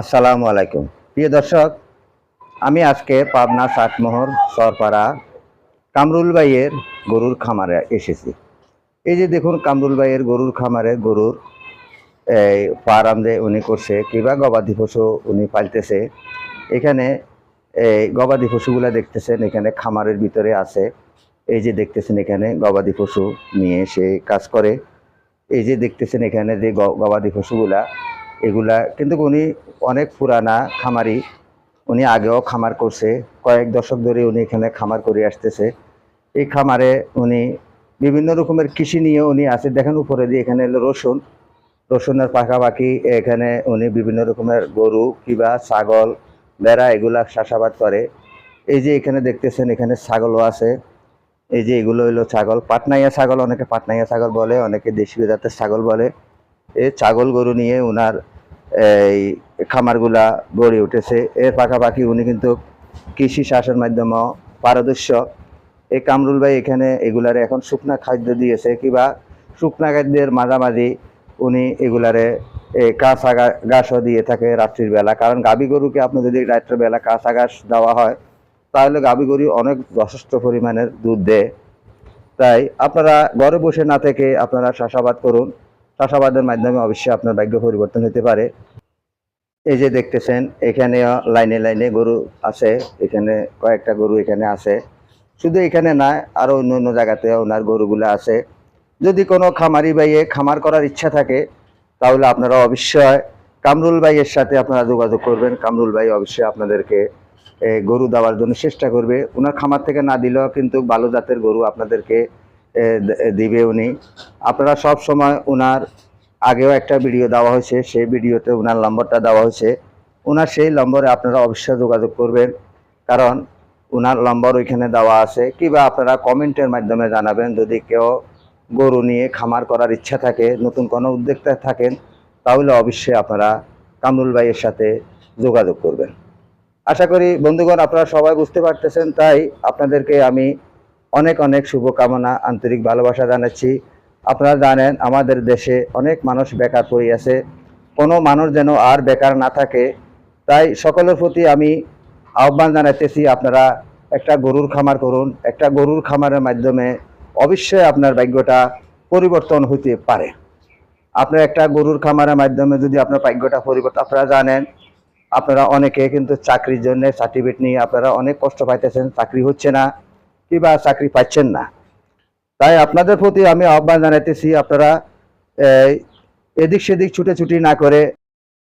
আসসালামু আলাইকুম। প্রিয় দর্শক, আমি আজকে পাবনা ষাটমোহর সরপাড়া কামরুল ভাইয়ের গরুর খামারে এসেছি। এই যে দেখুন কামরুল ভাইয়ের গরুর খামারে গরুর, এই ফার্ম যে উনি করছে, কিংবা গবাদি পশু উনি পালতেছে। এখানে, এই গবাদি পশুগুলা দেখতেছেন, এখানে খামারের ভিতরে আছে। এই যে দেখতেছেন এখানে গবাদি পশু নিয়ে সে কাজ করে। এই যে দেখতেছেন এখানে যে গবাদি পশুগুলা এগুলা, কিন্তু উনি অনেক পুরানা খামারি। উনি আগেও খামার করছে, কয়েক দশক ধরে উনি এখানে খামার করে আসতেছে। এই খামারে উনি বিভিন্ন রকমের কৃষি নিয়ে উনি আছে। দেখেন উপরে দিয়ে এখানে রসুন। রসুনের পাশাপাশি এখানে উনি বিভিন্ন রকমের গরু, কিবা, ছাগল বেড়া এগুলা চাষাবাদ করে। এই যে এখানে দেখতেছেন, এখানে ছাগলও আছে। এই যে এগুলো হলো ছাগল। পাটনাইয়া ছাগল, অনেকে পাটনাইয়া ছাগল বলে, অনেকে দেশীয় জাতের ছাগল বলে। এই ছাগল গরু নিয়ে উনার এই খামারগুলা গড়ে উঠেছে। এর পাশাপাশি উনি কিন্তু কৃষি শাসন মাধ্যমেও পারদর্শ। এই কামরুল ভাই এখানে এগুলারে এখন শুকনা খাদ্য দিয়েছে কিবা শুকনা খাদ্যের মাঝামাঝি উনি এগুলারে কাঁচা ঘাসও দিয়ে থাকে রাত্রির বেলা। কারণ গাভী গরুকে আপনি যদি রাত্রের বেলা কাঁচা ঘাস দেওয়া হয়, তাহলে গাভী গরু অনেক যথেষ্ট পরিমাণের দুধ দেয়। তাই আপনারা ঘরে বসে না থেকে আপনারা চাষাবাদ করুন। চাষাবাদের মাধ্যমে অবশ্যই আপনার ভাগ্য পরিবর্তন হতে পারে। এই যে দেখতেছেন, এখানে লাইনে লাইনে গরু আছে, এখানে কয়েকটা গরু এখানে আছে। শুধু এখানে না আরও অন্য অন্য জায়গাতে ওনার গরুগুলো আছে। যদি কোনো খামারি ভাইয়ে খামার করার ইচ্ছা থাকে, তাহলে আপনারা অবশ্যই কামরুল ভাইয়ের সাথে আপনারা যোগাযোগ করবেন। কামরুল ভাই অবশ্যই আপনাদেরকে গরু দেওয়ার জন্য চেষ্টা করবে। ওনার খামার থেকে না দিলেও কিন্তু ভালো জাতের গরু আপনাদেরকে দিবে উনি। আপনারা সব সময় ওনার আগেও একটা ভিডিও দেওয়া হয়েছে, সেই ভিডিওতে ওনার নম্বরটা দেওয়া হয়েছে। ওনার সেই নম্বরে আপনারা অবশ্যই যোগাযোগ করবেন, কারণ ওনার নম্বর ওইখানে দেওয়া আছে। কিংবা আপনারা কমেন্টের মাধ্যমে জানাবেন, যদি কেউ গরু নিয়ে খামার করার ইচ্ছা থাকে, নতুন কোনো উদ্যোক্তা থাকেন, তাহলে অবশ্যই আপনারা কামরুল ভাইয়ের সাথে যোগাযোগ করবেন। আশা করি, বন্ধুগণ, আপনারা সবাই বুঝতে পারতেছেন, তাই আপনাদেরকে আমি অনেক অনেক শুভকামনা, আন্তরিক ভালোবাসা জানাচ্ছি। আপনারা জানেন, আমাদের দেশে অনেক মানুষ বেকার পড়ে আছে। কোনো মানুষ যেন আর বেকার না থাকে। তাই সকলের প্রতি আমি আহ্বান জানাইতেছি, আপনারা একটা গরুর খামার করুন। একটা গরুর খামারের মাধ্যমে অবশ্যই আপনার ভাগ্যটা পরিবর্তন হইতে পারে। আপনার একটা গরুর খামারের মাধ্যমে যদি আপনার ভাগ্যটা পরিবর্তন, আপনারা জানেন, আপনারা অনেকে কিন্তু চাকরির জন্য সার্টিফিকেট নিয়ে আপনারা অনেক কষ্ট পাইতেছেন, চাকরি হচ্ছে না। কিংবা চাকরি পাচ্ছেন না। তাই আপনাদের প্রতি আমি আহ্বান জানাইতেছি আপনারা এদিক সেদিক ছুটে ছুটি না করে